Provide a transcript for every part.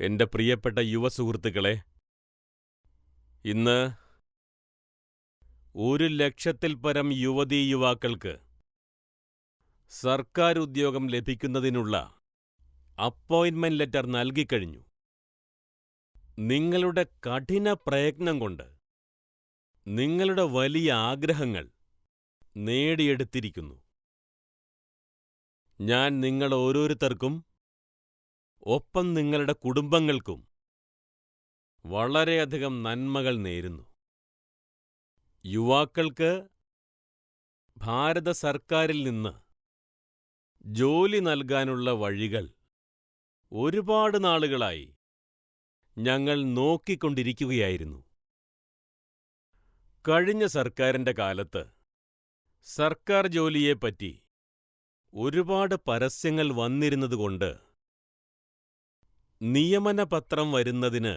എന്റെ പ്രിയപ്പെട്ട യുവ സുഹൃത്തുക്കളെ ഇന്ന് ഒരു ലക്ഷത്തിൽ പരം യുവതീ യുവാക്കൾക്ക് സർക്കാർ ഉദ്യോഗം ലഭിക്കുന്നതിനുള്ള അപ്പോയിൻമെന്റ് ലെറ്റർ നൽകിക്കഴിഞ്ഞു. നിങ്ങളുടെ കഠിന പ്രയത്നം കൊണ്ട് നിങ്ങളുടെ വലിയ ആഗ്രഹങ്ങൾ നേടിയെടുത്തിരിക്കുന്നു. ഞാൻ നിങ്ങൾ ഓരോരുത്തർക്കും ഒപ്പം നിങ്ങളുടെ കുടുംബങ്ങൾക്കും വളരെയധികം നന്മകൾ നേരുന്നു. യുവാക്കൾക്ക് ഭാരത സർക്കാരിൽ നിന്ന് ജോലി നൽകാനുള്ള വഴികൾ ഒരുപാട് നാളുകളായി ഞങ്ങൾ നോക്കിക്കൊണ്ടിരിക്കുകയായിരുന്നു. കഴിഞ്ഞ സർക്കാരിന്റെ കാലത്ത് സർക്കാർ ജോലിയെപ്പറ്റി ഒരുപാട് പരസ്യങ്ങൾ വന്നിരുന്നതുകൊണ്ട് നിയമനപത്രം വരുന്നതിന്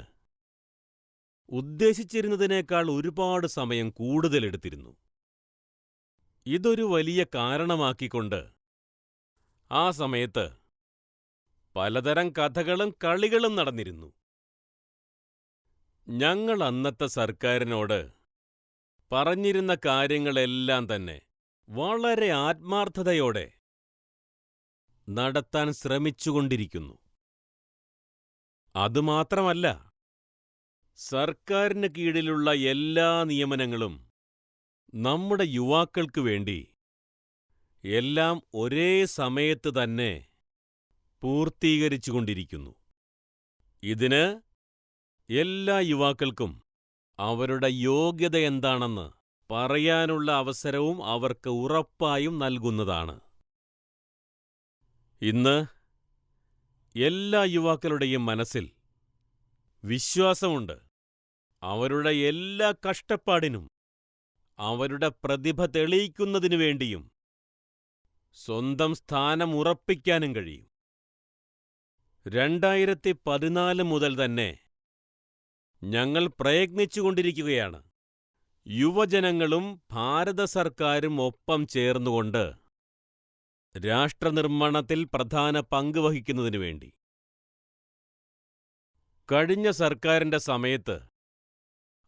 ഉദ്ദേശിച്ചിരുന്നതിനേക്കാൾ ഒരുപാട് സമയം കൂടുതലെടുത്തിരുന്നു. ഇതൊരു വലിയ കാരണമാക്കിക്കൊണ്ട് ആ സമയത്ത് പലതരം കഥകളും കളികളും നടന്നിരുന്നു. ഞങ്ങൾ അന്നത്തെ സർക്കാരിനോട് പറഞ്ഞിരുന്ന കാര്യങ്ങളെല്ലാം തന്നെ വളരെ ആത്മാർത്ഥതയോടെ നടത്താൻ ശ്രമിച്ചുകൊണ്ടിരിക്കുന്നു. അതുമാത്രമല്ല സർക്കാരിന് കീഴിലുള്ള എല്ലാ നിയമനങ്ങളും നമ്മുടെ യുവാക്കൾക്കു വേണ്ടി എല്ലാം ഒരേ സമയത്ത് തന്നെ പൂർത്തീകരിച്ചുകൊണ്ടിരിക്കുന്നു. ഇതിന് എല്ലാ യുവാക്കൾക്കും അവരുടെ യോഗ്യത എന്താണെന്ന് പറയാനുള്ള അവസരവും അവർക്ക് ഉറപ്പായും നൽകുന്നതാണ്. ഇന്ന് എല്ലാ യുവാക്കളുടെയും മനസ്സിൽ വിശ്വാസമുണ്ട്. അവരുടെ എല്ലാ കഷ്ടപ്പാടിനും അവരുടെ പ്രതിഭ തെളിയിക്കുന്നതിനു വേണ്ടിയും സ്വന്തം സ്ഥാനം ഉറപ്പിക്കാനും കഴിയും. രണ്ടായിരത്തി പതിനാല് മുതൽ തന്നെ ഞങ്ങൾ പ്രയത്നിച്ചുകൊണ്ടിരിക്കുകയാണ്. യുവജനങ്ങളും ഭാരത സർക്കാരും ഒപ്പം ചേർന്നുകൊണ്ട് രാഷ്ട്രനിർമ്മാണത്തിൽ പ്രധാന പങ്ക് വഹിക്കുന്നതിനു വേണ്ടി. കഴിഞ്ഞ സർക്കാരിന്റെ സമയത്ത്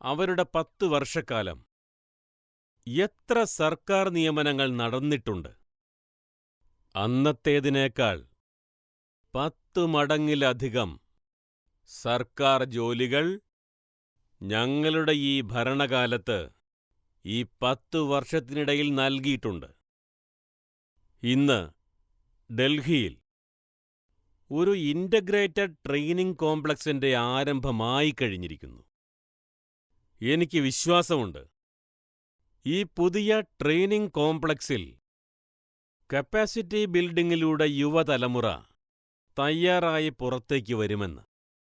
അവരുടെ പത്ത് വർഷക്കാലം എത്ര സർക്കാർ നിയമനങ്ങൾ നടന്നിട്ടുണ്ട്. അന്നത്തേതിനേക്കാൾ പത്തു മടങ്ങിലധികം സർക്കാർ ജോലികൾ ഞങ്ങളുടെ ഈ ഭരണകാലത്ത് ഈ പത്തു വർഷത്തിനിടയിൽ നൽകിയിട്ടുണ്ട്. ഇന്ന് ഡൽഹിയിൽ ഒരു ഇന്റഗ്രേറ്റഡ് ട്രെയിനിംഗ് കോംപ്ലക്സിന്റെ ആരംഭമായി കഴിഞ്ഞിരിക്കുന്നു. എനിക്ക് വിശ്വാസമുണ്ട്. ഈ പുതിയ ട്രെയിനിംഗ് കോംപ്ലക്സിൽ കപ്പാസിറ്റി ബിൽഡിംഗിലൂടെ യുവതലമുറ തയ്യാറായി പുറത്തേക്ക് വരുമെന്ന്.